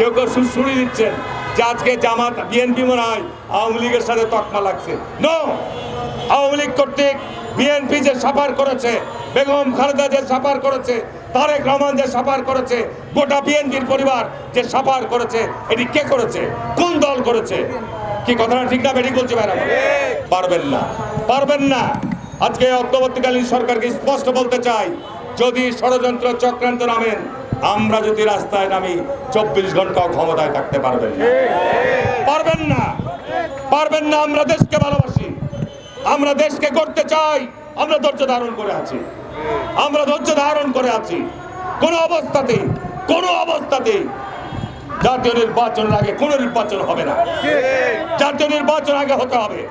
কেউ কেউ সুড়সুড়ি দিচ্ছেন যে আজকে জামাত বিএনপি মনে হয় আওয়ামী লীগের সাথে তকমা লাগছে। নো আওয়ামী লীগ কর্তৃক বিএনপি যে সাফার করেছে, বেগম খালেদা যে সাফার করেছে, তারেক রহমান যে সাফার করেছে, গোটা বিএনপির পরিবার যে সাফার করেছে, এটি কে করেছে? কোন দল করেছে? কি কথাটা ঠিক না বেটি বলছে ম্যাডাম পারবেন না। পারবেন না। আজকে অন্তর্বর্তীকালীন সরকারকে স্পষ্ট বলতে চাই, যদি ষড়যন্ত্র চক্রান্ত নামেন আমরা যদি রাস্তায় নামি, চব্বিশ ঘণ্টা ক্ষমতায় থাকতে পারবেন পারবেন না। পারবেন না, আমরা দেশকে ভালোবাসি। আমরা দেশকে করতে চাই। আমরা ধৈর্য ধারণ করে আছি। আমরা ধৈর্য ধারণ করে আছি। কোন অবস্থাতেই কোন অবস্থাতেই জাতীয় নির্বাচনের আগে, কোনো নির্বাচন হবে না। জাতীয় নির্বাচন আগে হতে হবে।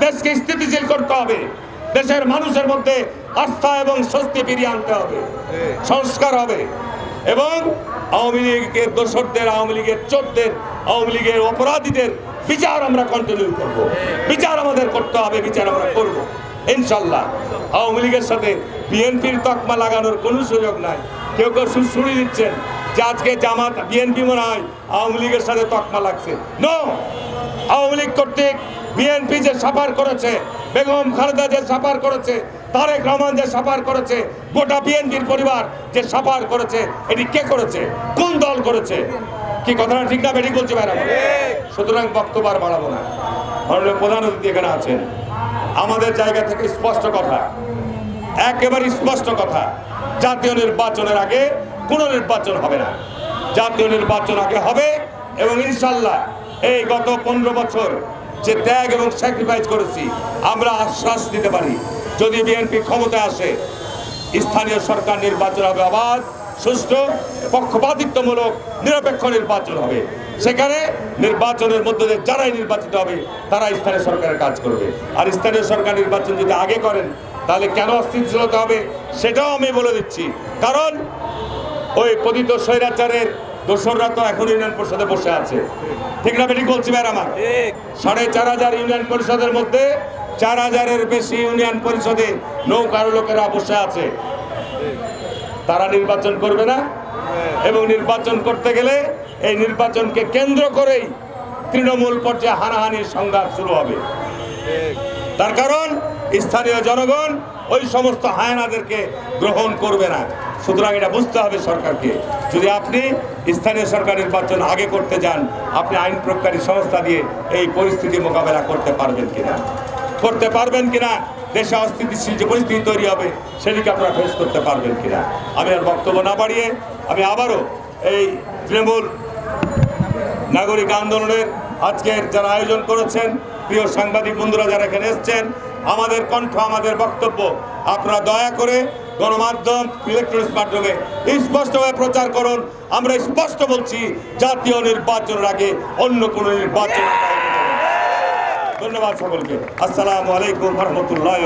দেশকে স্থিতিশীল করতে হবে। দেশের মানুষের মধ্যে আস্থা এবং স্বস্তি ফিরিয়ে আনতে হবে। সংস্কার হবে। এবং আওয়ামী লীগের দোসরদের আওয়ামী লীগের চোরদের, আওয়ামী লীগের অপরাধীদের বিচার আমরা কন্টিনিউ করব। বিচার আমাদের করতে হবে, বিচার আমরা করব। ইনশাল্লাহ আওয়ামী লীগের সাথে বিএনপির তকমা লাগানোর কোনো সুযোগ নাই। কেউ কেউ সুড়সুড়ি দিচ্ছেন যে আজকে জামাত বিএনপি মনে হয় আওয়ামী লীগের সাথে তকমা লাগছে। নো আওয়ামী লীগ কর্তৃক বিএনপি যে সাফার করেছে বেগম খালেদা যে সাফার করেছে, তারেক রহমান যে সাফার করেছে, গোটা বিএনপির পরিবার যে সাফার করেছে, এটি কে করেছে? কোন দল করেছে? কি কথাটা ঠিক না বেটি বলছে ম্যাডাম সুতরাং বক্তব্য আর বাড়াবো না। মাননীয় প্রধান অতিথি এখানে আছেন। আমাদের জায়গা থেকে স্পষ্ট কথা। একেবারে স্পষ্ট কথা। জাতীয় নির্বাচনের আগে কোনো নির্বাচন হবে না। জাতীয় নির্বাচন আগে হবে এবং ইনশাল্লাহ এই গত পনেরো বছর যে ত্যাগ এবং স্যাক্রিফাইস করেছি, আমরা আশ্বাস দিতে পারি। যদি বিএনপি ক্ষমতায় আসে, স্থানীয় সরকার নির্বাচন হবে আবার সুষ্ঠু, পক্ষপাতিত্বমূলক, নিরপেক্ষ নির্বাচন হবে। সেখানে নির্বাচনের মধ্যে দিয়ে যারাই নির্বাচিত হবে, তারা স্থানীয় সরকারের কাজ করবে। আর স্থানীয় সরকার নির্বাচন যদি আগে করেন, তাহলে কেন অস্থিতিশীলতা হবে, সেটাও আমি বলে দিচ্ছি। কারণ ওই পতিত স্বৈরাচারের দোসররা তো এখন ইউনিয়ন পরিষদে বসে আছে। ঠিক না বেটি বলছি ম্যাডাম আমার? সাড়ে চার হাজার ইউনিয়ন পরিষদের মধ্যে চার হাজারের বেশি ইউনিয়ন পরিষদে নৌকার লোকেরা বসে আছে। তারা নির্বাচন করবে না। এবং নির্বাচন করতে গেলে এই নির্বাচনকে কেন্দ্র করেই তৃণমূল পর্যায়ে হানাহানির সংঘাত শুরু হবে। তার কারণ স্থানীয় জনগণ ওই সমস্ত হায়নাদেরকে গ্রহণ করবে না। সুতরাং এটা বুঝতে হবে সরকারকে। যদি আপনি স্থানীয় সরকার নির্বাচন আগে করতে যান, আপনি আইন প্রকারী সংস্থা দিয়ে এই পরিস্থিতি মোকাবেলা করতে পারবেন কিনা? করতে পারবেন কিনা? দেশে অস্থিতিশীল যে পরিস্থিতি তৈরি হবে, সেটিকে আপনারা ফেস করতে পারবেন কিনা? আমি আর বক্তব্য না বাড়িয়ে আমি আবারও এই তৃণমূল নাগরিক আন্দোলনের আজকের যারা আয়োজন করেছেন, প্রিয় সাংবাদিক বন্ধুরা যারা এখানে এসছেন আমাদের কণ্ঠ, আমাদের বক্তব্য। আপনারা দয়া করে গণমাধ্যম ইলেকট্রনিক্স মাধ্যমে স্পষ্টভাবে প্রচার করুন। আমরা স্পষ্ট বলছি, জাতীয় নির্বাচনের আগে অন্য কোনো নির্বাচন ধন্যবাদ সকলকে। আসসালামু আলাইকুম রহমতুল্লাহ